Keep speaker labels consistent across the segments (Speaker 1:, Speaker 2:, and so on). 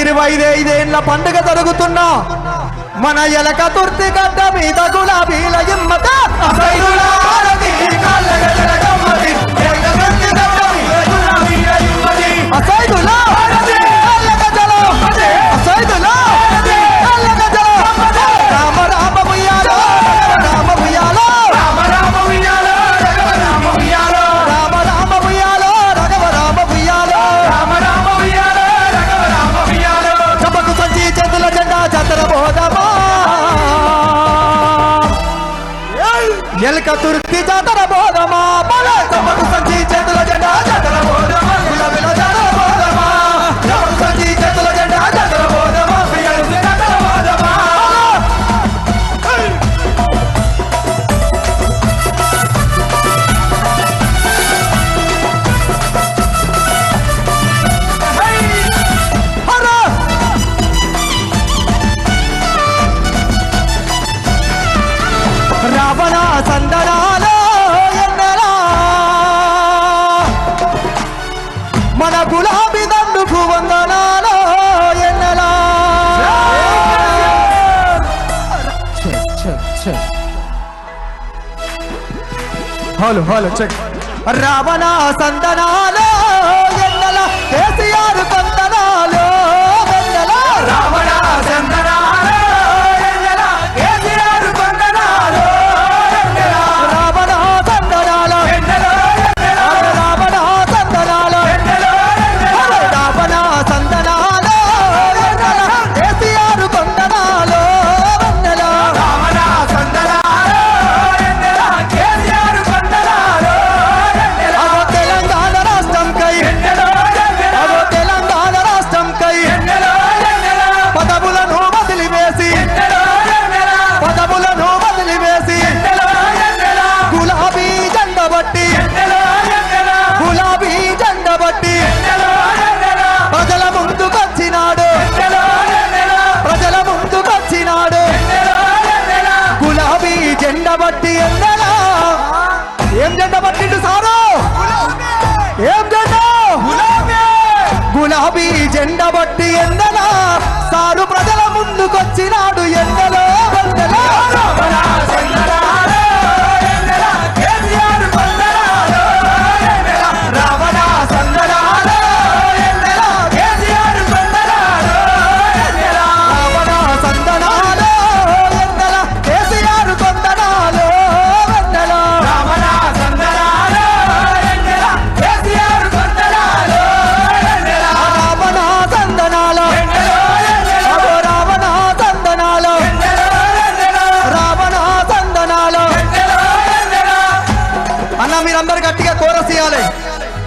Speaker 1: ఇరవై ఐదేళ్ళ పండుగ జరుగుతున్నా మన ఎలక తుర్తి గడ్డ మీద గులాబీల ఇమ్మత చతుర్థి జాతర బోధమా బల సమకు సంచి గులాబీ దండుకు వందనాలో ఎన్నలా? Hello check. రావణ సందనాలో ఎన్నల? కేసీఆర్ కొందనాలో ఈ జెండా బట్టి ఎండలో. సారు ప్రజల ముందుకొచ్చినాడు ఎండలో. వందలో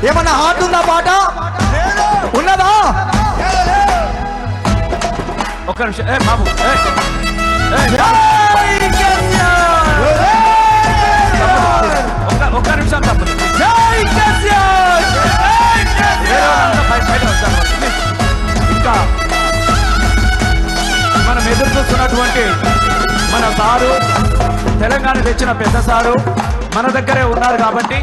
Speaker 1: ఏమన్నా హార్ట్ ఉందా పాట? ఉన్నదా?
Speaker 2: ఒక్క నిమిషం. ఏ ఒక్క నిమిషం తప్పదు. ఇంకా మనం ఎదురు చూస్తున్నటువంటి మన సారు తెలంగాణ తెచ్చిన పెద్ద సారు మన దగ్గరే ఉన్నారు కాబట్టి